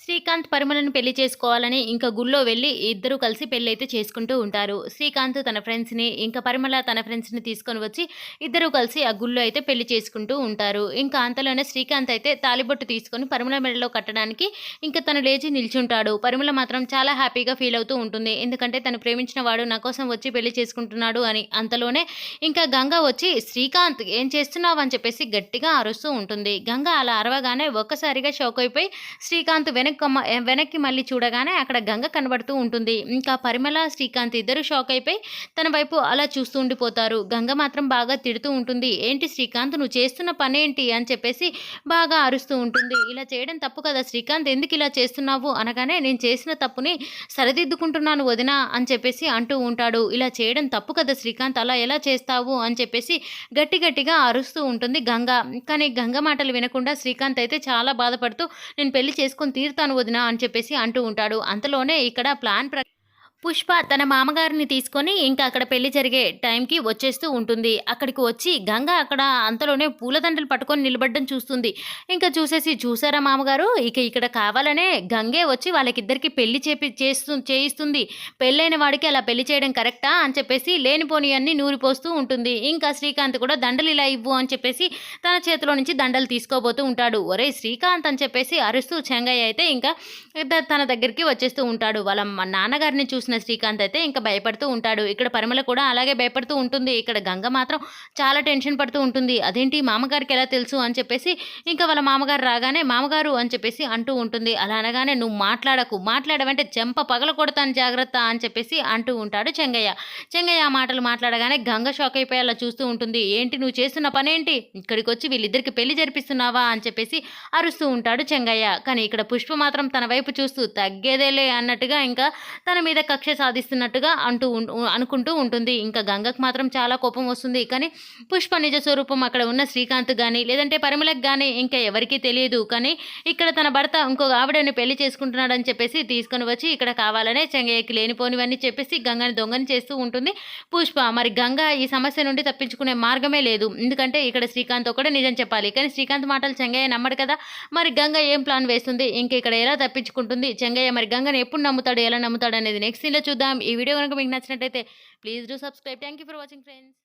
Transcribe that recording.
శ్రీకాంత్ పరిమళను పెళ్ళి చేసుకోవాలని ఇంకా గుళ్ళో వెళ్ళి ఇద్దరు కలిసి పెళ్ళి అయితే చేసుకుంటూ ఉంటారు. శ్రీకాంత్ తన ఫ్రెండ్స్ని ఇంకా పరిమళ తన ఫ్రెండ్స్ని తీసుకొని వచ్చి ఇద్దరు కలిసి ఆ గుళ్ళో అయితే పెళ్ళి చేసుకుంటూ ఉంటారు. ఇంకా అంతలోనే శ్రీకాంత్ అయితే తాలిబొట్టు తీసుకొని పరిమళ మెడలో కట్టడానికి ఇంకా తను లేచి నిల్చుంటాడు. పరిమళ మాత్రం చాలా హ్యాపీగా ఫీల్ అవుతూ ఉంటుంది. ఎందుకంటే తను ప్రేమించిన వాడు నా కోసం వచ్చి పెళ్ళి చేసుకుంటున్నాడు అని అంతలోనే ఇంకా గంగ వచ్చి శ్రీకాంత్ ఏం చేస్తున్నావు? అని చెప్పేసి గట్టిగా అరుస్తూ ఉంటుంది. గంగ అలా అరవగానే ఒక్కసారిగా షాక్ అయిపోయి శ్రీకాంత్ వెనక్కి వెనక్కి మళ్ళీ చూడగానే అక్కడ గంగ కనబడుతూ ఉంటుంది. ఇంకా పరిమళ శ్రీకాంత్ ఇద్దరు షాక్ అయిపోయి తన వైపు అలా చూస్తూ ఉండిపోతారు. గంగ మాత్రం బాగా తిడుతూ ఉంటుంది. ఏంటి శ్రీకాంత్ నువ్వు చేస్తున్న పనేంటి? అని చెప్పేసి బాగా అరుస్తూ ఉంటుంది. ఇలా చేయడం తప్పు కదా శ్రీకాంత్ ఎందుకు ఇలా చేస్తున్నావు? అనగానే నేను చేసిన తప్పుని సరిదిద్దుకుంటున్నాను వదినా అని చెప్పేసి అంటూ ఉంటాడు. ఇలా చేయడం తప్పు కదా శ్రీకాంత్ అలా ఎలా చేస్తావు? అని చెప్పేసి గట్టి గట్టిగా అరుస్తూ ఉంటుంది గంగ. కానీ గంగ మాటలు వినకుండా శ్రీకాంత్ అయితే చాలా బాధపడుతూ నేను పెళ్ళి చేసుకొని తీరుతాను వదిన అని చెప్పేసి అంటూ ఉంటాడు. అంతలోనే ఇక్కడ ప్లాన్ ప్ర పుష్ప తన మామగారిని తీసుకొని ఇంకా అక్కడ పెళ్ళి జరిగే టైంకి వచ్చేస్తూ ఉంటుంది. అక్కడికి వచ్చి గంగ అక్కడ అంతలోనే పూలదండలు పట్టుకొని నిలబడడం చూస్తుంది. ఇంకా చూసేసి చూసారా మామగారు? ఇక ఇక్కడ కావాలనే గంగే వచ్చి వాళ్ళకిద్దరికి పెళ్ళి చేపి చేస్తూ చేయిస్తుంది. పెళ్ళైన వాడికి అలా పెళ్ళి చేయడం కరెక్టా? అని చెప్పేసి లేనిపోని అన్ని నూరిపోస్తూ ఉంటుంది. ఇంకా శ్రీకాంత్ కూడా దండలు ఇలా ఇవ్వు అని చెప్పేసి తన చేతిలో నుంచి దండలు తీసుకోబోతూ ఉంటాడు. ఒరే శ్రీకాంత్ అని చెప్పేసి అరుస్తూ చెంగయ్య అయితే ఇంకా తన దగ్గరికి వచ్చేస్తూ ఉంటాడు. వాళ్ళ నాన్నగారిని నాన్నగారిని చూసిన శ్రీకాంత్ అయితే ఇంకా భయపడుతూ ఉంటాడు. ఇక్కడ పరిమళ కూడా అలాగే భయపడుతూ ఉంటుంది. ఇక్కడ గంగ మాత్రం చాలా టెన్షన్ పడుతూ ఉంటుంది. అదేంటి మామగారికి ఎలా తెలుసు అని చెప్పేసి ఇంకా వాళ్ళ మామగారు రాగానే మామగారు అని చెప్పేసి అంటూ ఉంటుంది. అలా అనగానే నువ్వు మాట్లాడకు మాట్లాడవంటే చెంప పగల కొడతాను జాగ్రత్త అని చెప్పేసి అంటూ ఉంటాడు చెంగయ్య. చెంగయ్య ఆ మాటలు మాట్లాడగానే గంగ షాక్ అయిపోయేలా చూస్తూ ఉంటుంది. ఏంటి నువ్వు చేస్తున్న పనేంటి? ఇక్కడికి వచ్చి వీళ్ళిద్దరికి పెళ్ళి జరిపిస్తున్నావా అని చెప్పేసి అరుస్తూ ఉంటాడు చెంగయ్య. కానీ ఇక్కడ పుష్ప మాత్రం తన వైపు చూస్తూ తగ్గేదేలే అన్నట్టుగా ఇంకా తన మీద కక్ష సాధిస్తున్నట్టుగా అంటూ అనుకుంటూ ఉంటుంది. ఇంకా గంగకు మాత్రం చాలా కోపం వస్తుంది. కానీ పుష్ప నిజ స్వరూపం అక్కడ ఉన్న శ్రీకాంత్ కానీ లేదంటే పరిమళకు కానీ ఇంకా ఎవరికీ తెలియదు. కానీ ఇక్కడ తన భర్త ఇంకొక ఆవిడని పెళ్ళి చేసుకుంటున్నాడని చెప్పేసి తీసుకొని వచ్చి ఇక్కడ కావాలనే చెంగయ్యకి లేనిపోనివన్నీ చెప్పేసి గంగని దొంగని చేస్తూ ఉంటుంది. పుష్ప మరి గంగ ఈ సమస్య నుండి తప్పించుకునే మార్గమే లేదు. ఎందుకంటే ఇక్కడ శ్రీకాంత్ ఒకటే నిజం చెప్పాలి. కానీ శ్రీకాంత్ మాటలు చెంగయ్య నమ్మడు కదా. మరి గంగ ఏం ప్లాన్ వేస్తుంది? ఇంక ఇక్కడ ఎలా తప్పించుకుంటుంది? చెంగయ్య మరి గంగని ఎప్పుడు నమ్ముతాడు? ఎలా నమ్ముతాడు అనేది నెక్స్ట్ సీన్లో చూద్దాం. ఈ వీడియో కనుక మీకు నచ్చినట్టయితే please do subscribe. Thank you for watching friends.